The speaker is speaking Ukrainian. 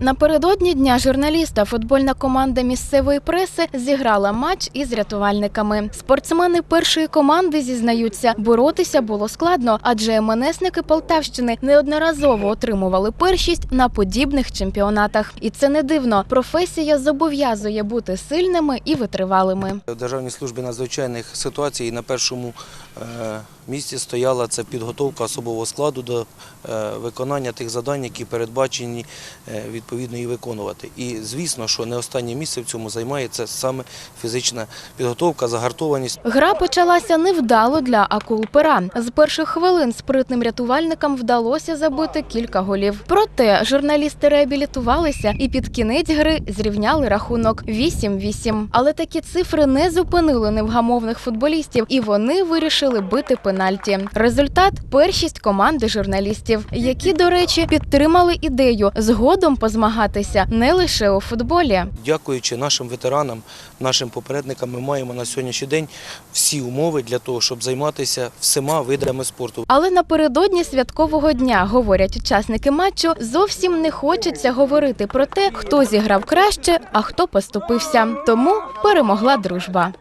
Напередодні дня журналіста футбольна команда місцевої преси зіграла матч із рятувальниками. Спортсмени першої команди зізнаються, боротися було складно, адже МНСники Полтавщини неодноразово отримували першість на подібних чемпіонатах. І це не дивно. Професія зобов'язує бути сильними і витривалими. В Державній службі надзвичайних ситуацій на першому е, місці стояла це підготовка особового складу до е, виконання тих завдань, які передбачені е, відповідно і виконувати. І звісно, що не останнє місце в цьому займає це саме фізична підготовка, загартованість. Гра почалася невдало для акул пера. З перших хвилин спритним рятувальникам вдалося забити кілька голів. Проте журналісти реабілітувалися і під кінець гри зрівняли рахунок 8-8. Але такі цифри не зупинили невгамовних футболістів, і вони вирішили бити пенальті. Результат першість команди журналістів, які, до речі, підтримали ідею згодом змагатися не лише у футболі. Дякуючи нашим ветеранам, нашим попередникам, ми маємо на сьогоднішній день всі умови для того, щоб займатися всіма видами спорту. Але напередодні святкового дня говорять учасники матчу, зовсім не хочеться говорити про те, хто зіграв краще, а хто поступився. Тому перемогла дружба.